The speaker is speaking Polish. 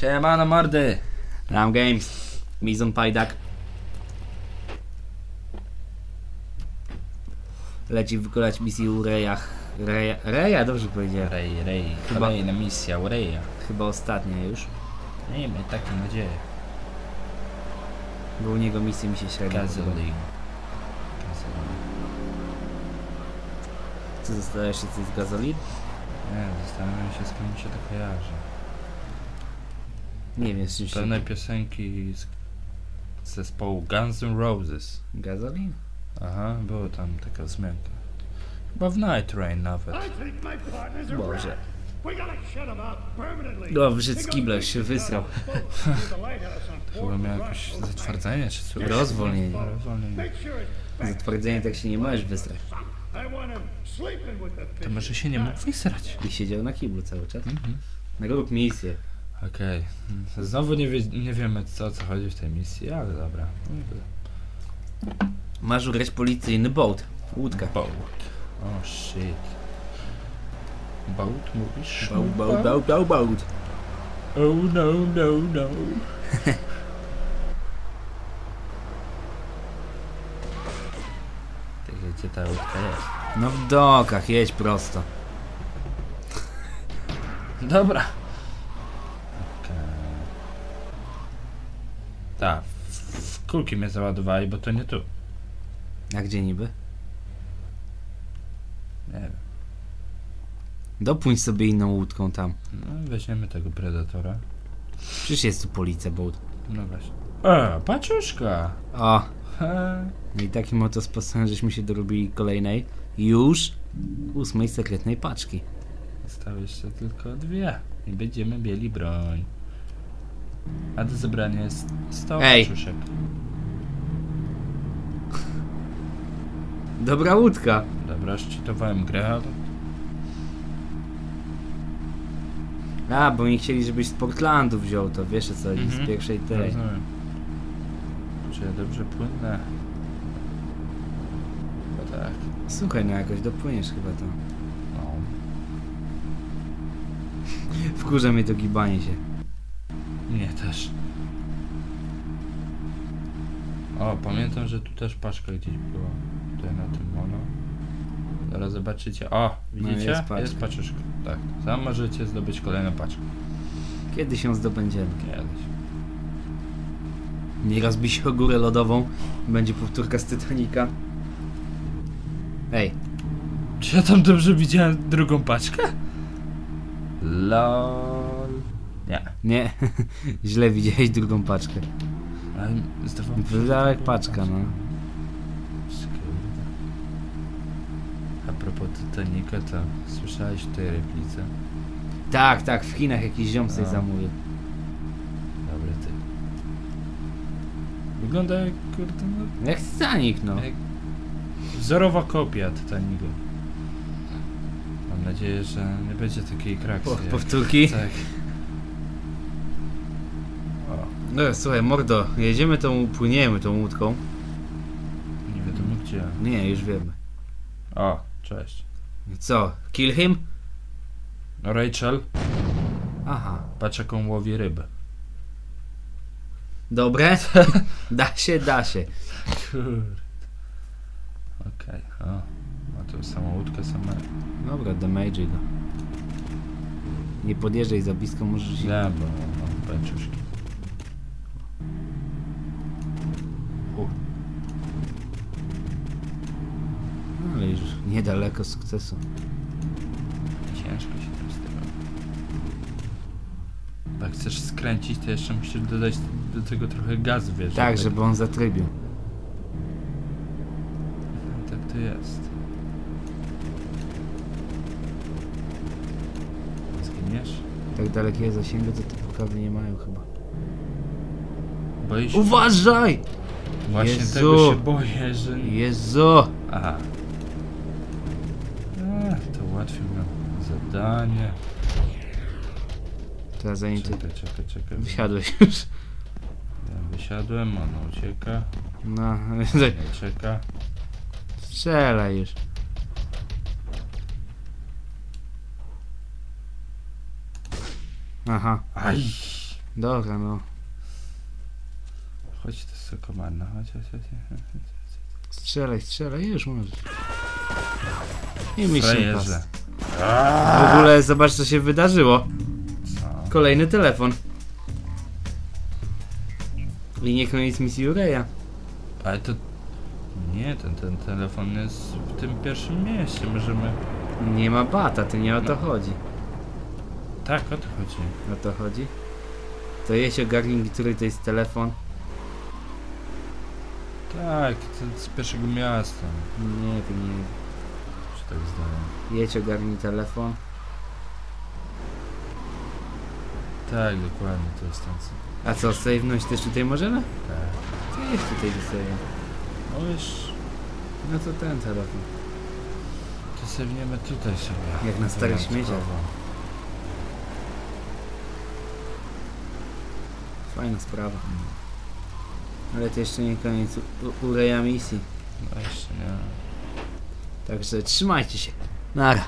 Siemano mordy! Ram Games. Mizon Pajdak. Leci wykonać misję u Rejach. Reja, Reja, dobrze powiedziałem. Rej, rej, Chyba- kolejna misja u Reja. Chyba ostatnia już. Miejmy taką nadzieję. Bo u niego misje mi się średnio. Gasoline. Co zostałeś się coś z gazolin? Nie, zastanawiam się skąd mi się to kojarzy. Nie wiem, z czym się... Pewne piosenki z z zespołu Guns N' Roses. Gazolin? Aha, była tam taka wzmianka. Chyba w Night Train nawet. Boże. out permanently. No, wyszedł z kibla, już się wysrał. Chyba miał jakieś zatwardzenie czy coś. Rozwolnienie. Rozwolnienie. Zatwardzenie tak się nie możesz wysrać. To może się nie mógł wysrać. I siedział na kiblu cały czas. Mhm. Na rób misję. Okej. Znowu nie, wie, nie wiemy co, o co chodzi w tej misji, ale dobra. Masz ugrać policyjny boat. Łódka. Boat. Oh shit. Boat mówisz? Boat, boat, boat, boat, boat. Oh no, no, no. Tak gdzie ta łódka jest? No w dokach, jedź prosto. Dobra. Tak, w, kulki mnie załadowali, bo to nie tu. A gdzie niby? Nie wiem. Dopłyń sobie inną łódką tam. No, weźmiemy tego predatora. Przecież jest tu policja boat. No właśnie. E, paczuszka! O, He. no i takim oto sposobem żeśmy się dorobili kolejnej, już ósmej sekretnej paczki. Zostały jeszcze tylko dwie. I będziemy mieli broń. A do zebrania jest 100 Ej. Dobra łódka. Dobra, szczytowałem grę, ale... A, bo nie chcieli, żebyś z Portlandu wziął to, wiesz o co chodzi, Mhm. z pierwszej tej. Rozumiem. Czy ja dobrze płynę? Chyba tak. Słuchaj, no jakoś dopłyniesz chyba to. No. Wkurza mnie to gibanie się. Też. O, pamiętam, że tu też paczka gdzieś była. Tutaj na tym mono. Zaraz zobaczycie. O, widzicie? No, jest paczka. jest paczuszka. Tak. Sam możecie zdobyć kolejną paczkę. Kiedy się zdobędziemy? Kiedyś. Nie rozbij się o górę lodową, będzie powtórka z Titanica. Ej, Czy ja tam dobrze widziałem drugą paczkę? LOL. Nie. źle widziałeś drugą paczkę. Ale zdawało mi się, to jak paczka, no. A propos Titanica, to słyszałeś w tej replice? Tak, tak, w Chinach jakiś ziom sobie No. zamówił. Dobry ty. Wygląda jak, kurde, no, Jak Titanic, no. jak wzorowa kopia Titanicu. Mam nadzieję, że nie będzie takiej kraksy. Po, jak- powtórki? Tak. No słuchaj, mordo, jedziemy tą, płyniemy tą łódką. nie wiadomo gdzie. Nie, już wiemy. O, cześć. Co, kill him? Rachel, Aha, patrz jaką łowi rybę. dobre? da się, da się. Kurde. Okej, o. Ma tą samą łódkę samą. Dobra, damage go. Nie podjeżdżaj za blisko, możesz. Wiem, bo mam pęczuszki. Niedaleko sukcesu. ciężko się tam styra. Jak chcesz skręcić, to jeszcze musisz dodać do tego trochę gazu, wiesz? Tak, żeby on zatrybił. Tak to jest. Zginiesz? Tak dalekiego zasięgu to te pokazy nie mają chyba. Boisz? Uważaj! Właśnie Jezu! tego się boję, że... Jezu! Aha. A, to ułatwi nam zadanie. Teraz zanim ty Czekaj, czekaj, czekaj. wysiadłeś już. Ja wysiadłem, on ucieka. No, Nie czeka. strzelaj już. Aha. Aj! Dobra, no. Chodź to jest komanda, chodź, chodź, chodź. chodź. Strzelaj, strzelaj, już możesz. I Frajerze. pass. W ogóle zobacz co się wydarzyło. Kolejny telefon. I nie koniec misji Ureja. Ale to... Nie, ten, ten telefon jest w tym pierwszym mieście, możemy... Nie ma bata, to nie o to chodzi. Tak, o to chodzi. O to chodzi? To jeść ogarnij, który to jest telefon. Tak, to z pierwszego miasta. Nie wiem, nie. Czy tak zdaje. Jedź ogarnij telefon. Tak, dokładnie, to jest ten co. A co, save'nąć też tutaj możemy? Tak. To jest tutaj do sobie. No wiesz, No to ten telefon. to sewniemy tutaj sobie. Jak na Wyjątkowo. śmieciach. Fajna sprawa. Ale to jeszcze nie koniec u- Ureja misji. No jeszcze nie. Także trzymajcie się. Nara.